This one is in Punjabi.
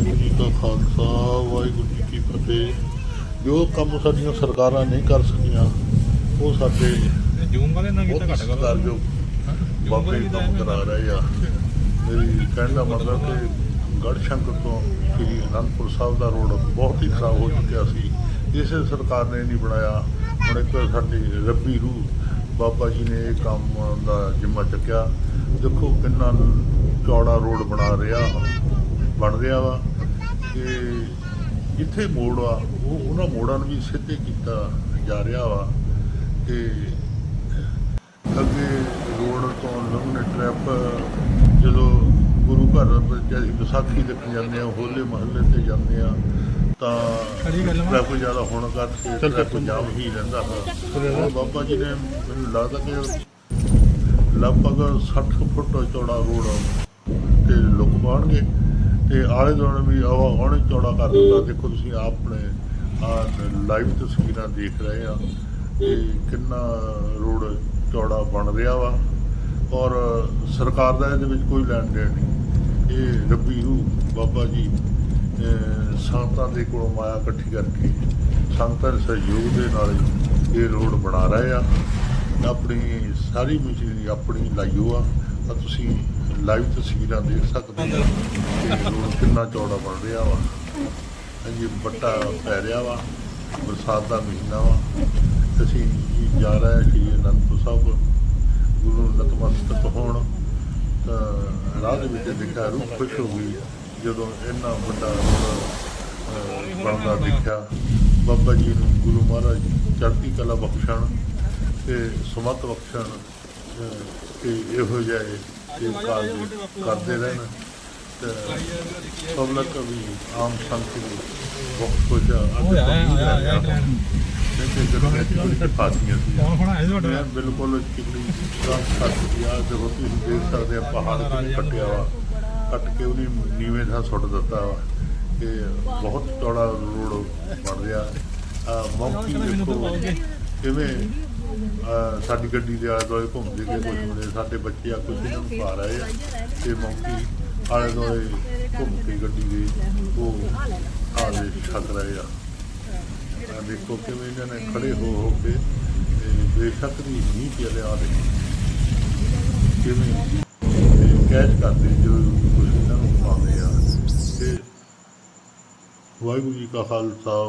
ਵਾਹਿਗੁਰੂ ਜੀ ਕਾ ਖਾਲਸਾ ਵਾਹਿਗੁਰੂ ਜੀ ਕੀ ਫਤਿਹ। ਜੋ ਕੰਮ ਸਾਡੀਆਂ ਸਰਕਾਰਾਂ ਨਹੀਂ ਕਰ ਸਕੀਆਂ ਉਹ ਸਾਡੇ ਜੂਮ ਵਾਲੇ ਨਾਲ ਕੀਤਾ ਘੱਟ ਕਰੋ ਜੋ ਬਾਬੇ ਕੰਮ ਕਰਾ ਰਹੇ ਆ। ਮੇਰੀ ਕਹਿਣ ਦਾ ਮਤਲਬ ਕਿ ਗੜਸ਼ੰਕਰ ਤੋਂ ਸ੍ਰੀ ਅਨੰਦਪੁਰ ਸਾਹਿਬ ਦਾ ਰੋਡ ਬਹੁਤ ਹੀ ਖਰਾਬ ਹੋ ਚੁੱਕਿਆ ਸੀ। ਇਸੇ ਸਰਕਾਰ ਨੇ ਨਹੀਂ ਬਣਾਇਆ। ਹੁਣ ਇੱਕ ਸਾਡੀ ਰੱਬੀ ਰੂਹ ਬਾਬਾ ਜੀ ਨੇ ਇਹ ਕੰਮ ਦਾ ਜਿੰਮਾ ਚੱਕਿਆ। ਦੇਖੋ ਕਿੰਨਾ ਚੌੜਾ ਰੋਡ ਬਣਾ ਰਿਹਾ। ਬਣ ਰਿਹਾ ਵਾ ਕਿ ਜਿੱਥੇ ਮੋੜ ਆ ਉਹ ਉਹਨਾਂ ਮੋੜਾਂ ਨੂੰ ਵੀ ਸਿੱਧੇ ਕੀਤਾ ਜਾ ਰਿਹਾ ਵਾ ਕਿ ਅੱਗੇ ਰੋਡ ਤੋਂ ਲੰਘਣੇ ਟ੍ਰੈਫਿਕ ਜਦੋਂ ਗੁਰੂ ਘਰ ਅਸੀਂ ਵਿਸਾਖੀ ਦੇਖਣ ਜਾਂਦੇ ਆ ਹੋਲੇ ਮਹੱਲੇ ਤੇ ਜਾਂਦੇ ਆ ਤਾਂ। ਟ੍ਰੈਫਿਕ ਜ਼ਿਆਦਾ ਹੋਣ ਕਰਕੇ ਜਾਮ ਹੀ ਰਹਿੰਦਾ ਹੈ ਬਾਬਾ ਜੀ ਨੇ ਮੈਨੂੰ ਲੱਗਦਾ ਕਿ ਲਗਭਗ 60 ਫੁੱਟ ਚੌੜਾ ਰੋਡ ਤੇ ਲੁਕ ਪਾਉਣਗੇ ਤੇ ਆਲੇ ਦੁਆਲੇ ਵੀ ਆਵਾ ਹੁਣ ਚੌੜਾ ਕਰ ਦਿੱਤਾ। ਦੇਖੋ ਤੁਸੀਂ ਆਪਣੇ ਲਾਈਵ ਤਸਵੀਰਾਂ ਦੇਖ ਰਹੇ ਆ ਕਿ ਕਿੰਨਾ ਰੋਡ ਚੌੜਾ ਬਣ ਰਿਹਾ ਵਾ। ਔਰ ਸਰਕਾਰ ਦਾ ਇਹਦੇ ਵਿੱਚ ਕੋਈ ਲੈਣ ਦੇਣ ਨਹੀਂ। ਇਹ ਰੱਬੀ ਰੂਹ ਬਾਬਾ ਜੀ, ਅਹ ਸੰਗਤਾਂ ਦੇ ਕੋਲੋਂ ਮਾਇਆ ਇਕੱਠੀ ਕਰਕੇ ਸੰਗਤਾਂ ਦੇ ਸਹਿਯੋਗ ਦੇ ਨਾਲ ਇਹ ਰੋਡ ਬਣਾ ਰਹੇ ਆ। ਆਪਣੀ ਸਾਰੀ ਮਸ਼ੀਨਰੀ ਆਪਣੀ ਲਾਈਓ ਆ ਤਾਂ ਤੁਸੀਂ ਲਾਈਵ ਤਸਵੀਰਾਂ ਦੇਖ ਸਕਦੇ ਹੋ ਕਿ ਰੋਡ ਕਿੰਨਾ ਚੌੜਾ ਬਣ ਰਿਹਾ ਵਾ। ਹਾਂਜੀ ਬੱਟਾ ਪੈ ਰਿਹਾ ਵਾ ਬਰਸਾਤ ਦਾ ਮਹੀਨਾ ਵਾ। ਅਸੀਂ ਜਾ ਰਹੇ ਹਾਂ ਸ਼੍ਰੀ ਅਨੰਦਪੁਰ ਸਾਹਿਬ ਗੁਰੂ ਨਤਮਸਤਕ ਹੋਣ। ਤਾਂ ਰਾਹ ਦੇ ਵਿੱਚ ਦੇਖਿਆ ਰੂਹ ਖੁਸ਼ ਹੋ ਗਈ ਜਦੋਂ ਇੰਨਾ ਵੱਡਾ ਰੋਡ, ਬਣਦਾ ਦੇਖਿਆ। ਬਾਬਾ ਜੀ ਨੂੰ ਗੁਰੂ ਮਹਾਰਾਜ ਚੜ੍ਹਦੀ ਕਲਾ ਬਖਸ਼ਣ। ਤੇ ਸਮਤ ਬਖਸ਼ਣ ਕਿ ਇਹੋ ਜਿਹੇ ਇਹ ਕਾਰਜ ਕਰਦੇ ਰਹਿਣ। ਤੇ ਪਬਲਿਕ ਵੀ ਆਮ ਸੰਗਤ ਵੀ ਬਹੁਤ ਤੇ ਸੀ। ਖੜਾ ਹੈ ਮੈਂ ਬਿਲਕੁਲ ਚਿਕਨੀ ਰਾਤ ਕੱਟ ਗਿਆ। ਤੇ ਰੋਟੀ ਨੂੰ ਦੇਖ ਸਕਦੇ ਆ ਪਹਾੜ ਕਿਵੇਂ ਕੱਟਿਆ ਵਾ। ਕੱਟ ਕੇ ਉਹਨੇ ਨੀਵੇਂ ਥਾਂ ਸੁੱਟ ਦਿੱਤਾ ਵਾ। ਕਿ ਬਹੁਤ ਚੌੜਾ ਰੋਡ ਬਣ ਰਿਹਾ। ਮੌਂਕੀ ਦੇਖੋ ਕਿਵੇਂ ਅਹ, ਸਾਡੀ ਗੱਡੀ ਦੇ ਆਲੇ ਦੁਆਲੇ ਘੁੰਮਦੇ ਗਏ ਕੁਝ ਮੁੰਡੇ ਸਾਡੇ ਬੱਚੇ ਆ ਕੁਝ ਇਹਨਾਂ ਨੂੰ ਪਾ ਰਹੇ ਆ। ਤੇ ਮੌਂਕੀ ਆਲੇ ਦੁਆਲੇ ਘੁੰਮ ਕੇ ਗੱਡੀ ਦੇ ਉਹ ਆਲੇ ਛੱਕ ਰਹੇ ਆ। ਆ ਦੇਖੋ ਕਿਵੇਂ ਇਹਨਾਂ ਨੇ ਖੜੇ ਹੋ ਹੋ ਕੇ ਤੇ ਬੇਸ਼ੱਕ ਦੀ ਨਹੀਂ ਪਿਆ ਆ ਦੇਖੋ। ਕਿਵੇਂ ਤੇ ਕੈਚ ਕਰਦੇ ਜੋ ਕੁਝ ਇਹਨਾਂ ਨੂੰ ਪਾਉਂਦੇ ਆ। ਤੇ ਵਾਹਿਗੁਰੂ ਜੀ ਕਾ ਖਾਲਸਾ